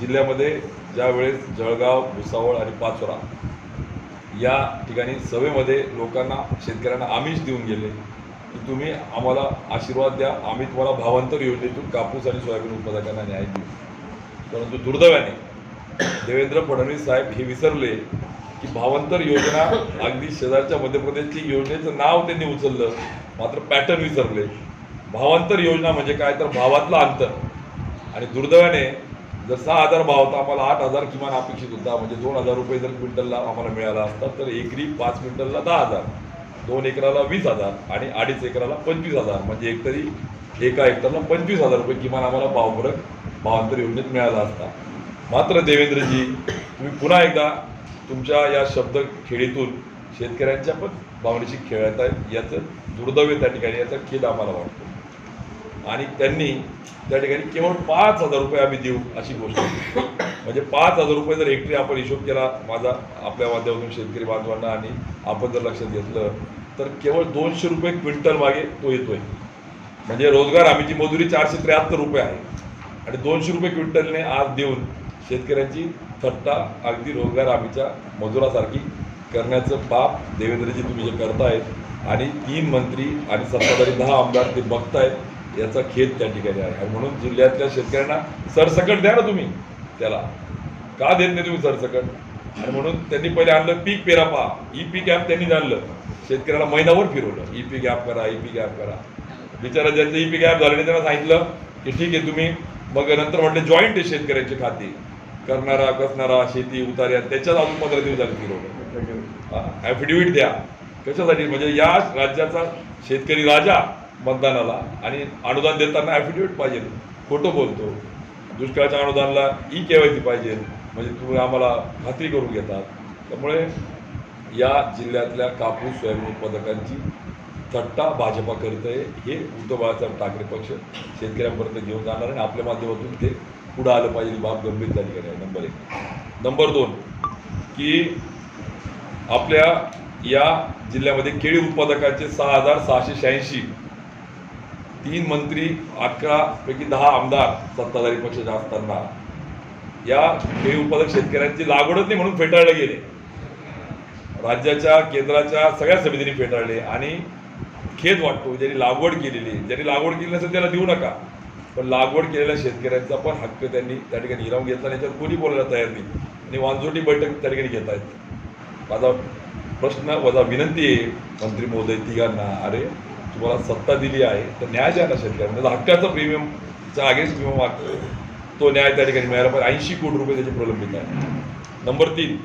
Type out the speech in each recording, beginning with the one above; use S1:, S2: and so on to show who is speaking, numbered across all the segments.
S1: जिल्ह्यामध्ये ज्यावेळेस जळगाव भुसावळ आणि पाचोरा या ठिकाणी सभेमध्ये लोकांना शेतकऱ्यांना आमिष देऊन गेले की तुम्ही आम्हाला आशीर्वाद द्या. आम्ही तुम्हाला भावांतर योजनेतून कापूस आणि सोयाबीन उत्पादकांना न्याय देऊ. परंतु दुर्दैवाने देवेंद्र फडणवीस साहेब हे विसरले की भावांतर योजना अगदी शेजारच्या मध्य प्रदेशची योजनेचं नाव त्यांनी उचललं मात्र पॅटर्न विसरले. भावांतर योजना म्हणजे काय? तर भावातलं अंतर. आणि दुर्दैवाने जर सहा हजार भाव होता आम्हाला आठ हजार किमान अपेक्षित होता. म्हणजे दोन हजार रुपये जर क्विंटलला आम्हाला मिळाला असता तर एकरी पाच क्विंटलला दहा हजार. दोन एकराला वीस हजार आणि अडीच एकराला पंचवीस हजार. म्हणजे एकतरी एका हेक्टरला पंचवीस हजार रुपये किमान आम्हाला भाव फरक भावांतर योजनेत मिळाला असता. मात्र देवेंद्रजी तुम्ही पुन्हा एकदा तुमच्या या शब्द खेळीतून शेतकऱ्यांच्या पण भावनेशी खेळत आहेत याचं दुर्दैव त्या ठिकाणी याचा खेद आम्हाला वाटतो. आणि त्यांनी त्या ठिकाणी केवळ पाच हजार रुपये आम्ही देऊ अशी गोष्ट म्हणजे पाच हजार रुपये जर हेक्टरी आपण हिशोब केला माझा आपल्या माध्यमातून शेतकरी बांधवांना आणि आपण जर लक्षात घेतलं तर केवळ दोनशे रुपये क्विंटल मागे तो येतोय. म्हणजे रोजगार हमीची मजुरी चारशे त्र्याहत्तर रुपये आहे आणि दोनशे रुपये क्विंटलने आज देऊन शेतकऱ्यांची थट्टा अगदी रोजगार हमीच्या मजुरासारखी करण्याचं पाप देवेंद्रजी तुम्ही जे करतायत आणि तीन मंत्री आणि सत्ताधारी दहा आमदार ते बघतायत याचा खेद त्या ठिकाणी आहे. आणि म्हणून जिल्ह्यातल्या शेतकऱ्यांना सरसकट द्या ना तुम्ही. त्याला. का देत नाही तुम्ही सरसकट? आणि म्हणून त्यांनी पहिले आणलं पीक पेरा पहा ई पीक ॲप त्यांनी आणलं. शेतकऱ्याला महिनाभर फिरवलं. ई पीक ॲप करा ई पीक ॲप करा. बिचारा ज्यांचं ई पीक ॲप झालं त्यांना सांगितलं की ठीक आहे तुम्ही. मग नंतर म्हटलं जॉईंट आहे शेतकऱ्यांची खाती. करणारा कसणारा शेती उतार्या त्याच्यात अजून पंधरा दिवस झाले फिरवलं. ॲफिडेव्हिट द्या. कशासाठी? म्हणजे या राज्याचा शेतकरी राजा मतदानाला. आणि अनुदान देताना ॲफिडेविट पाहिजे. खोटं बोलतो. दुष्काळाच्या अनुदानाला ई के वाय सी पाहिजे. म्हणजे तुम्ही आम्हाला खात्री करून घेतात. त्यामुळे या जिल्ह्यातल्या कापूस सोयाबीन उत्पादकांची थट्टा भाजपा करत आहे. हे उद्धव बाळासाहेब ठाकरे पक्ष शेतकऱ्यांपर्यंत घेऊन जाणार आणि आपल्या माध्यमातून ते पुढं आलं पाहिजे. ही बाब गंभीर झाली आहे. नंबर एक. नंबर दोन की आपल्या या जिल्ह्यामध्ये केळी उत्पादकांचे सहा हजार सहाशे शहाऐंशी तीन मंत्री अकरा पैकी दहा आमदार सत्ताधारी पक्षाच्या असताना. या केळी उत्पादक शेतकऱ्यांची लागवडच नाही म्हणून फेटाळले गेले. राज्याच्या केंद्राच्या सगळ्या समितीने फेटाळले आणि खेद वाटतो ज्यांनी लागवड केलेली. ज्यांनी लागवड केली नसेल त्याला देऊ नका. पण लागवड केलेल्या शेतकऱ्यांचा पण हक्क त्यांनी त्या ठिकाणी हिरावून घेतला आणि याच्यावर कोणी बोलायला तयार नाही. आणि वांजोटी बैठक त्या ठिकाणी घेत आहेत. माझा प्रश्न वजा विनंती आहे मंत्री महोदय तिघांना. अरे तुम्हाला सत्ता दिली आहे तर न्याय द्या ना शेतकऱ्यांना. त्याचा हक्काचा प्रीमियमचा अगेन्स्ट प्रीमियम मागतो तो न्याय त्या ठिकाणी मिळायला पाहिजे. ऐंशी कोटी रुपये त्याचे प्रलंबित आहे. नंबर तीन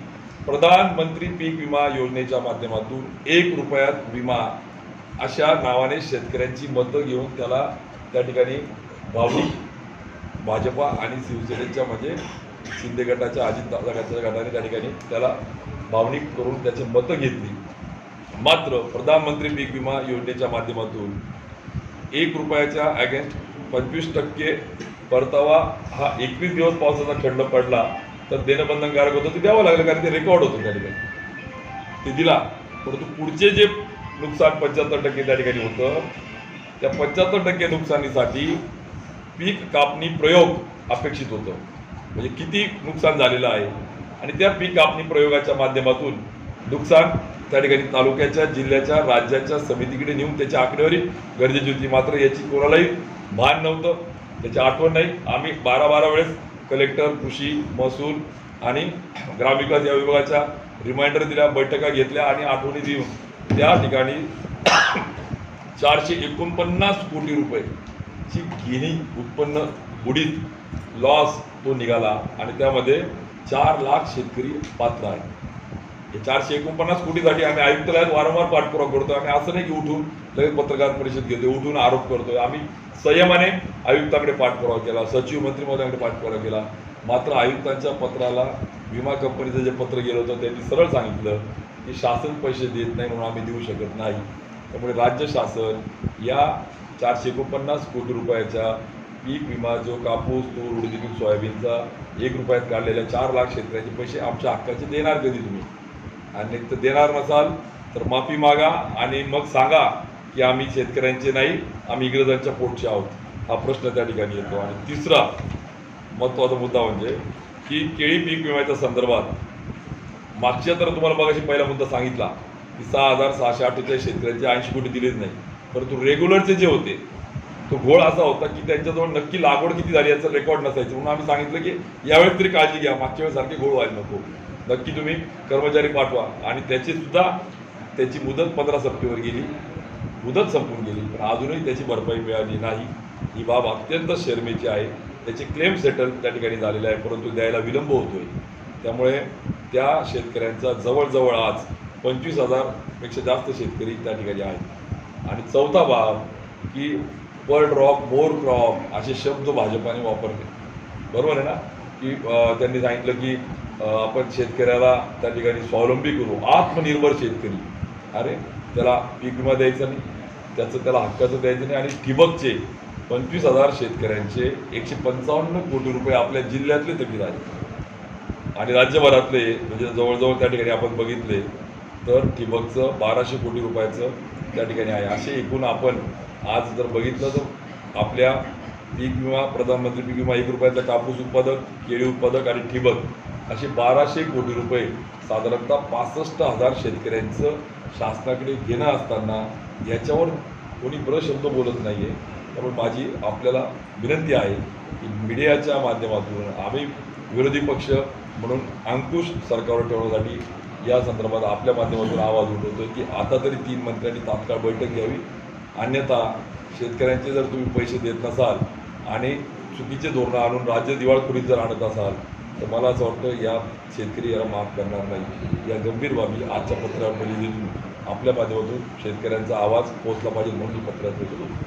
S1: प्रधानमंत्री पीक विमा योजनेच्या माध्यमातून एक रुपयात विमा अशा नावाने शेतकऱ्यांची मतं घेऊन त्याला त्या ठिकाणी भावनिक भाजपा आणि शिवसेनेच्या म्हणजे शिंदे गटाच्या अजित दादा गटाच्या गटाने त्या ठिकाणी त्याला भावनिक करून त्याचे मतं घेतली. मात्र प्रधानमंत्री पीक विमा योजनेच्या माध्यमातून एक रुपयाच्या अगेन्स्ट पंचवीस टक्के परतावा हा एकवीस दिवस पावसाचा खंड पडला तर देणं बंधनकारक होतं ते द्यावं लागलं कारण ते रेकॉर्ड होतं त्या ठिकाणी. ते दिला. परंतु पुढचे जे नुकसान पंच्याहत्तर टक्के त्या ठिकाणी होतं त्या पंच्याहत्तर टक्के नुकसानीसाठी पीक कापणी प्रयोग अपेक्षित होतं. म्हणजे किती नुकसान झालेलं आहे आणि त्या पीक कापणी प्रयोगाच्या माध्यमातून नुकसान त्या ठिकाणी तालुक्याच्या जिल्ह्याच्या राज्याच्या समितीकडे नेऊन त्याची आकडेवारी गरजेची होती. मात्र याची कोणालाही भान नव्हतं. त्याची आठवण नाही. आम्ही बारा बारा वेळेस कलेक्टर कृषी महसूल आणि ग्रामविकास या विभागाच्या रिमाइंडर दिल्या बैठका घेतल्या आणि आठवणी देऊन त्या ठिकाणी चारशे एकोणपन्नास कोटी रुपयेची गिनी उत्पन्न बुडीत लॉस तो निघाला आणि त्यामध्ये चार लाख शेतकरी पात्र आहेत. चारशे एकोणपन्नास कोटीसाठी आम्ही आयुक्तालयात वारंवार पाठपुरावा करतो. आम्ही असं नाही की उठून लगेच पत्रकार परिषद घेतो उठून आरोप करतो आम्ही संयमाने आयुक्ताकडे पाठपुरावा केला सचिव मंत्रिमहोदयाकडे पाठपुरावा केला. मात्र आयुक्तांच्या पत्राला विमा कंपनीचं जे पत्र गेलं होतं त्यांनी सरळ सांगितलं की शासन पैसे देत नाही म्हणून आम्ही देऊ शकत नाही. त्यामुळे राज्य शासन या चारशे एकोणपन्नास कोटी रुपयाच्या पीक विमा जो कापूस तूर उडीद सोयाबीनचा एक रुपयात काढलेल्या चार लाख शेतकऱ्याचे पैसे आमच्या हक्काचे देणार कधी तुम्ही? आणि तर देणार नसाल तर माफी मागा आणि मग सांगा की आम्ही शेतकऱ्यांचे नाही आम्ही इंग्रजांच्या पोटचे आहोत. हा प्रश्न त्या ठिकाणी येतो. आणि तिसरा महत्त्वाचा मुद्दा म्हणजे की केळी पीक विम्याच्या संदर्भात मागच्या तर तुम्हाला मगाशी पहिला मुद्दा सांगितला की सहा हजार सहाशे अठ्ठेचाळीस शेतकऱ्यांचे ऐंशी कोटी दिलेच नाही. परंतु रेग्युलरचे जे होते तो घोळ असा होता की त्यांच्याजवळ नक्की लागवड किती झाली याचा रेकॉर्ड नसायचं. म्हणून आम्ही सांगितलं की यावेळेस तरी काळजी घ्या मागच्या वेळेसारखे घोळ व्हायला नको. नक्की तुम्ही कर्मचारी पाठवा. आणि त्याची सुद्धा त्याची मुदत पंधरा सप्टेंबर गेली. मुदत संपून गेली. पण अजूनही त्याची भरपाई मिळाली नाही. ही बाब अत्यंत शर्मेची आहे. त्याचे क्लेम सेटल त्या ठिकाणी झालेले आहे. परंतु द्यायला विलंब होतोय. त्यामुळे त्या शेतकऱ्यांचा जवळजवळ आज पंचवीस हजारपेक्षा जास्त शेतकरी त्या ठिकाणी आहेत. आणि चौथा भाग की पर ड्रॉप मोर क्रॉप असे शब्द भाजपाने वापरले. बरोबर आहे ना? की त्यांनी सांगितलं की आपण शेतकऱ्याला त्या ठिकाणी स्वावलंबी करू आत्मनिर्भर शेतकरी. अरे त्याला पीक विमा द्यायचा नाही त्याचं त्याला हक्काचं द्यायचं नाही आणि ठिबकचे पंचवीस हजार शेतकऱ्यांचे एकशे पंचावन्न कोटी रुपये आपल्या जिल्ह्यातले थकीत आहेत आणि राज्यभरातले म्हणजे जवळजवळ त्या ठिकाणी आपण बघितले तर ठिबकचं बाराशे कोटी रुपयाचं त्या ठिकाणी आहे. असे एकूण आपण आज जर बघितलं तर आपल्या पीक विमा प्रधानमंत्री पीक विमा एक रुपयाचा कापूस उत्पादक केळी उत्पादक आणि ठिबक असे बाराशे कोटी रुपये साधारणतः पासष्ट हजार शेतकऱ्यांचं शासनाकडे घेणं असताना याच्यावर कोणी शब्द बोलत नाही आहे त्यामुळे माझी आपल्याला विनंती आहे की मीडियाच्या माध्यमातून आम्ही विरोधी पक्ष म्हणून अंकुश सरकारवर ठेवण्यासाठी या संदर्भात आपल्या माध्यमातून आवाज उठवतो की आता तरी तीन मंत्र्यांनी तात्काळ बैठक घ्यावी. अन्यथा शेतकऱ्यांचे जर तुम्ही पैसे देत नसाल आणि चुकीचे धोरणं आणून राज्य दिवाळखोरीत जर आणत असाल तर मला असं वाटतं या शेतकरी याला माफ करणार नाही. या गंभीर बाबी आजच्या पत्रावर दिसून आपल्या माध्यमातून शेतकऱ्यांचा आवाज पोचला पाहिजे म्हणून पत्रात